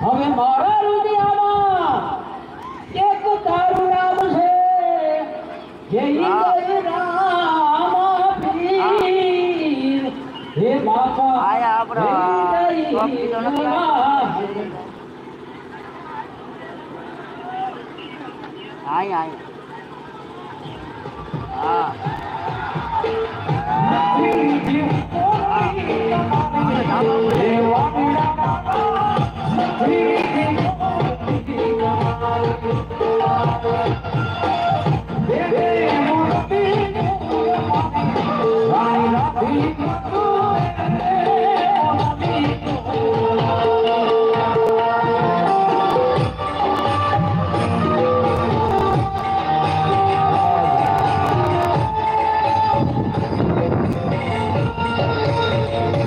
હવે મારા રૂપિયામાં એક તારું નામ છે. જય રામ પીર હે બાપા આયા આપણો આય આય Thank you.